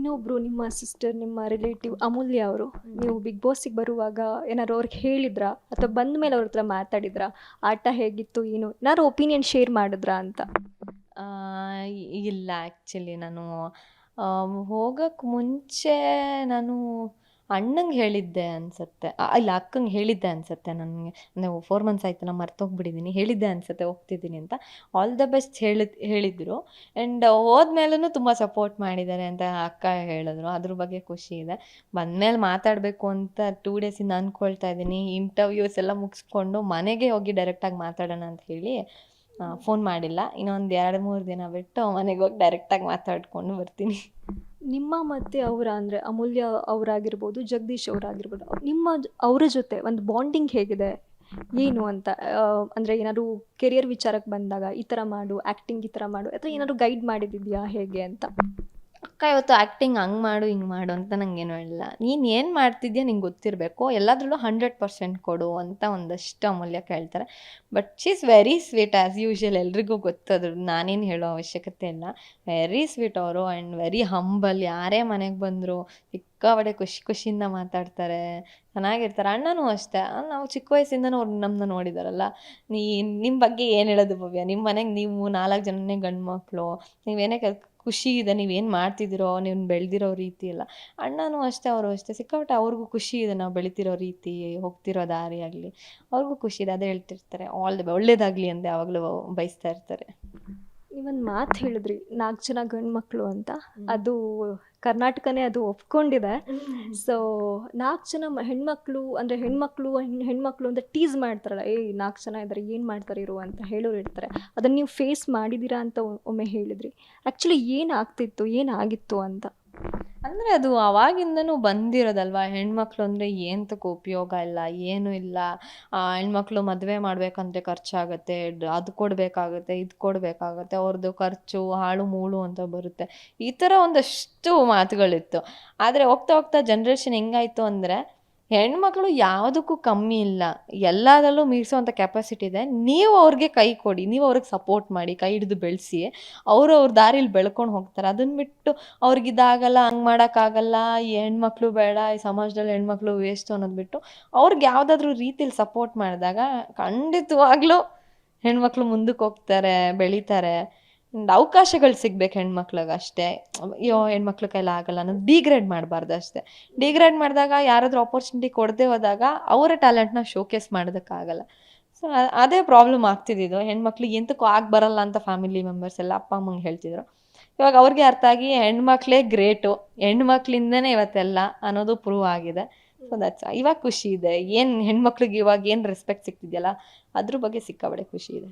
ಇನ್ನೊಬ್ರು ನಿಮ್ಮ ಸಿಸ್ಟರ್ ನಿಮ್ಮ ರಿಲೇಟಿವ್ ಅಮೂಲ್ಯ ಅವರು, ನೀವು ಬಿಗ್ ಬಾಸಿಗೆ ಬರುವಾಗ ಏನಾದ್ರು ಅವ್ರಿಗೆ ಹೇಳಿದ್ರಾ? ಅಥವಾ ಬಂದ ಮೇಲೆ ಅವ್ರ ಹತ್ರ ಮಾತಾಡಿದ್ರಾ? ಆಟ ಹೇಗಿತ್ತು, ಏನು? ಏನಾದ್ರು ಒಪಿನಿಯನ್ ಶೇರ್ ಮಾಡಿದ್ರಾ ಅಂತ? ಇಲ್ಲ ಆ್ಯಕ್ಚುಲಿ ನಾನು ಹೋಗೋಕ್ಕೆ ಮುಂಚೆ ನಾನು ಅಣ್ಣಂಗೆ ಹೇಳಿದ್ದೆ ಅನ್ಸುತ್ತೆ. ಇಲ್ಲ ಅಕ್ಕಂಗೆ ಹೇಳಿದ್ದೆ ಅನ್ಸುತ್ತೆ ನನಗೆ. ಅಂದರೆ ಫೋರ್ ಮಂತ್ಸ್ ಆಯ್ತಲ್ಲ ಮರ್ತೋಗ್ಬಿಟ್ಟಿದ್ದೀನಿ ಹೇಳಿದ್ದೆ ಅನ್ಸುತ್ತೆ ಹೋಗ್ತಿದ್ದೀನಿ ಅಂತ. ಆಲ್ ದ ಬೆಸ್ಟ್ ಹೇಳಿದ್ ಹೇಳಿದ್ರು. ಆ್ಯಂಡ್ ಹೋದ್ಮೇಲೂ ತುಂಬ ಸಪೋರ್ಟ್ ಮಾಡಿದ್ದಾರೆ ಅಂತ ಅಕ್ಕ ಹೇಳಿದ್ರು. ಅದ್ರ ಬಗ್ಗೆ ಖುಷಿ ಇದೆ. ಬಂದಮೇಲೆ ಮಾತಾಡಬೇಕು ಅಂತ ಟೂ ಡೇಸಿಂದ ಅಂದ್ಕೊಳ್ತಾ ಇದ್ದೀನಿ. ಇಂಟರ್ವ್ಯೂಸ್ ಎಲ್ಲ ಮುಗಿಸ್ಕೊಂಡು ಮನೆಗೆ ಹೋಗಿ ಡೈರೆಕ್ಟಾಗಿ ಮಾತಾಡೋಣ ಅಂತ ಹೇಳಿ ಫೋನ್ ಮಾಡಿಲ್ಲ. ಇನ್ನೊಂದು ಎರಡು ಮೂರು ದಿನ ಬಿಟ್ಟು ಮನೆಗೆ ಹೋಗಿ ಡೈರೆಕ್ಟಾಗಿ ಮಾತಾಡ್ಕೊಂಡು ಬರ್ತೀನಿ. ನಿಮ್ಮ ಮತ್ತೆ ಅವರ ಅಂದರೆ ಅಮೂಲ್ಯ ಅವರಾಗಿರ್ಬೋದು, ಜಗದೀಶ್ ಅವರಾಗಿರ್ಬೋದು ನಿಮ್ಮ ಅವರ ಜೊತೆ ಒಂದು ಬಾಂಡಿಂಗ್ ಹೇಗಿದೆ? ಏನು ಅಂತ ಅಂದರೆ ಅಂದ್ರೆ ಏನಾದ್ರು ಕೆರಿಯರ್ ವಿಚಾರಕ್ಕೆ ಬಂದಾಗ ಈ ಥರ ಮಾಡು ಆ್ಯಕ್ಟಿಂಗ್ ಈ ಥರ ಮಾಡು ಅಥವಾ ಏನಾದ್ರು ಗೈಡ್ ಮಾಡಿದ್ದಿದೆಯಾ ಹೇಗೆ ಅಂತ? ಅಕ್ಕ ಇವತ್ತು ಆ್ಯಕ್ಟಿಂಗ್ ಹಂಗೆ ಮಾಡು, ಹಿಂಗೆ ಮಾಡು ಅಂತ ನಂಗೇನು ಹೇಳಿಲ್ಲ ನೀನು ಏನು ಮಾಡ್ತಿದ್ಯಾ ನಿಂಗೆ ಗೊತ್ತಿರಬೇಕು. ಎಲ್ಲದರಲ್ಲೂ ಹಂಡ್ರೆಡ್ ಪರ್ಸೆಂಟ್ ಕೊಡು ಅಂತ ಒಂದಷ್ಟು ಅಮೂಲ್ಯ ಕೇಳ್ತಾರೆ. But she is very sweet as usual ಎಲ್ರಿಗೂ ಗೊತ್ತದ್ರು ನಾನೇನು ಹೇಳೋ ಅವಶ್ಯಕತೆ ಇಲ್ಲ. ವೆರಿ ಸ್ವೀಟ್ ಅವರು ಆ್ಯಂಡ್ ವೆರಿ ಹಂಬಲ್ ಯಾರೇ ಮನೆಗೆ ಬಂದರು ಸಿಕ್ಕಾಪಟ್ಟೆ ಖುಷಿ ಖುಷಿಯಿಂದ ಮಾತಾಡ್ತಾರೆ, ಚೆನ್ನಾಗಿರ್ತಾರೆ. ಅಣ್ಣನೂ ಅಷ್ಟೇ. ನಾವು ಚಿಕ್ಕ ವಯಸ್ಸಿಂದನೂ ಅವ್ರು ನಮ್ಮನ್ನ ನೋಡಿದಾರಲ್ಲ. ನೀ ನಿಮ್ಮ ಬಗ್ಗೆ ಏನು ಹೇಳೋದು ಭವ್ಯ? ನಿಮ್ಮ ಮನೆಗೆ ನೀವು ನಾಲ್ಕು ಜನನೇ ಗಂಡು ಮಕ್ಕಳು ನೀವೇನೇ ಕೆಲ್, ಖುಷಿ ಇದೆ ನೀವೇನು ಮಾಡ್ತಿದ್ದೀರೋ ನೀವು ಬೆಳೆದಿರೋ ರೀತಿ ಎಲ್ಲ. ಅಣ್ಣನೂ ಅಷ್ಟೇ, ಅವರು ಅಷ್ಟೇ. ಸಿಕ್ಕಾಪಟ್ಟೆ ಅವ್ರಿಗೂ ಖುಷಿ ಇದೆ ನಾವು ಬೆಳಿತಿರೋ ರೀತಿ, ಹೋಗ್ತಿರೋ ದಾರಿ ಆಗಲಿ ಅವ್ರಿಗೂ ಖುಷಿ ಇದೆ, ಅದೇ ಹೇಳ್ತಿರ್ತಾರೆ. ಆಲ್ ದ ಒಳ್ಳೇದಾಗಲಿ ಅಂತ ಯಾವಾಗಲೂ ಬಯಸ್ತಾ ಇರ್ತಾರೆ. ನೀವೊಂದು ಮಾತು ಹೇಳಿದ್ರಿ ನಾಲ್ಕು ಜನ ಗಂಡು ಮಕ್ಕಳು ಅಂತ ಅದು ಕರ್ನಾಟಕನೇ ಅದು ಒಪ್ಕೊಂಡಿದೆ. ಸೊ ನಾಲ್ಕು ಜನ ಹೆಣ್ಮಕ್ಳು ಅಂದರೆ ಹೆಣ್ಮಕ್ಳು ಹೆಣ್- ಹೆಣ್ಮಕ್ಳು ಅಂತ ಟೀಸ್ ಮಾಡ್ತಾರಲ್ಲ ಏಯ್ ನಾಲ್ಕು ಜನ ಇದ್ದಾರೆ ಏನು ಮಾಡ್ತಾರೆ ಇರು ಅಂತ ಹೇಳೋರು ಇರ್ತಾರೆ. ಅದನ್ನು ನೀವು ಫೇಸ್ ಮಾಡಿದ್ದೀರಾ ಅಂತ ಒಮ್ಮೆ ಹೇಳಿದ್ರಿ. ಆ್ಯಕ್ಚುಲಿ ಏನಾಗ್ತಿತ್ತು ಏನಾಗಿತ್ತು ಅಂತ. ಅಂದರೆ ಅದು ಆವಾಗಿಂದನೂ ಬಂದಿರೋದಲ್ವಾ? ಹೆಣ್ಮಕ್ಳು ಅಂದರೆ ಏನತಕ್ಕೂ ಉಪಯೋಗ ಇಲ್ಲ, ಏನೂ ಇಲ್ಲ. ಹೆಣ್ಮಕ್ಳು ಮದುವೆ ಮಾಡಬೇಕಂದ್ರೆ ಖರ್ಚಾಗುತ್ತೆ ಅದು ಕೊಡಬೇಕಾಗುತ್ತೆ, ಇದು ಕೊಡಬೇಕಾಗುತ್ತೆ ಅವ್ರದ್ದು ಖರ್ಚು, ಹಾಳು, ಮೂಳು ಅಂತ ಬರುತ್ತೆ. ಈ ಥರ ಒಂದಷ್ಟು ಮಾತುಗಳಿತ್ತು. ಆದರೆ ಹೋಗ್ತಾ ಹೋಗ್ತಾ ಜನ್ರೇಷನ್ ಹೆಂಗಾಯ್ತು ಅಂದರೆ ಹೆಣ್ಮಕ್ಳು ಯಾವುದಕ್ಕೂ ಕಮ್ಮಿ ಇಲ್ಲ. ಎಲ್ಲದರಲ್ಲೂ ಮೀರಿಸೋವಂಥ ಕೆಪಾಸಿಟಿ ಇದೆ. ನೀವು ಅವ್ರಿಗೆ ಕೈ ಕೊಡಿ, ನೀವು ಅವ್ರಿಗೆ ಸಪೋರ್ಟ್ ಮಾಡಿ, ಕೈ ಹಿಡಿದು ಬೆಳೆಸಿ, ಅವರು ಅವ್ರ ದಾರಿಲಿ ಬೆಳ್ಕೊಂಡು ಹೋಗ್ತಾರೆ. ಅದನ್ನ ಬಿಟ್ಟು ಅವ್ರಿಗೆ ಇದಾಗಲ್ಲ ಹಂಗೆ ಮಾಡೋಕ್ಕಾಗಲ್ಲ, ಈ ಹೆಣ್ಮಕ್ಳು ಬೇಡ, ಈ ಸಮಾಜದಲ್ಲಿ ಹೆಣ್ಮಕ್ಳು ವೇಸ್ಟು ಅನ್ನೋದು ಬಿಟ್ಟು ಅವ್ರಿಗೆ ಯಾವುದಾದ್ರೂ ರೀತಿಲಿ ಸಪೋರ್ಟ್ ಮಾಡಿದಾಗ ಖಂಡಿತವಾಗ್ಲೂ ಹೆಣ್ಮಕ್ಳು ಮುಂದಕ್ಕೆ ಹೋಗ್ತಾರೆ, ಬೆಳೀತಾರೆ. ಅವಕಾಶಗಳು ಸಿಗ್ಬೇಕು ಹೆಣ್ಮಕ್ಳಿಗೆ ಅಷ್ಟೇ. ಅಯ್ಯೋ, ಹೆಣ್ಮಕ್ಳ ಕೈಲಿ ಆಗಲ್ಲ ಅನ್ನೋದು ಡಿಗ್ರೇಡ್ ಮಾಡಬಾರ್ದು ಅಷ್ಟೇ. ಡಿಗ್ರೇಡ್ ಮಾಡಿದಾಗ ಯಾರಾದರೂ ಆಪರ್ಚುನಿಟಿ ಕೊಡದೆ ಹೋದಾಗ ಅವರ ಟ್ಯಾಲೆಂಟ್ನ ಶೋಕೇಸ್ ಮಾಡೋದಕ್ಕಾಗಲ್ಲ. ಸೊ ಅದೇ ಪ್ರಾಬ್ಲಮ್ ಆಗ್ತಿದ್ದು ಹೆಣ್ಮಕ್ಳಿಗೆ ಎಂತಕ್ಕೂ ಆಗ ಬರಲ್ಲ ಅಂತ ಫ್ಯಾಮಿಲಿ ಮೆಂಬರ್ಸ್ ಎಲ್ಲ ಅಪ್ಪ ಅಮ್ಮಂಗೆ ಹೇಳ್ತಿದ್ರು. ಇವಾಗ ಅವ್ರಿಗೆ ಅರ್ಥ ಆಗಿ ಹೆಣ್ಮಕ್ಳೇ ಗ್ರೇಟು ಹೆಣ್ಮಕ್ಳಿಂದನೇ ಇವತ್ತೆಲ್ಲ ಅನ್ನೋದು ಪ್ರೂವ್ ಆಗಿದೆ. ಸೊ ದಟ್ಸ್ ಇವಾಗ ಖುಷಿ ಇದೆ. ಏನು ಹೆಣ್ಮಕ್ಳಿಗೆ ಇವಾಗ ಏನು ರೆಸ್ಪೆಕ್ಟ್ ಸಿಗ್ತಿದೆಯಲ್ಲ, ಅದ್ರ ಬಗ್ಗೆ ಸಿಕ್ಕಾಬಡೆ ಖುಷಿ ಇದೆ.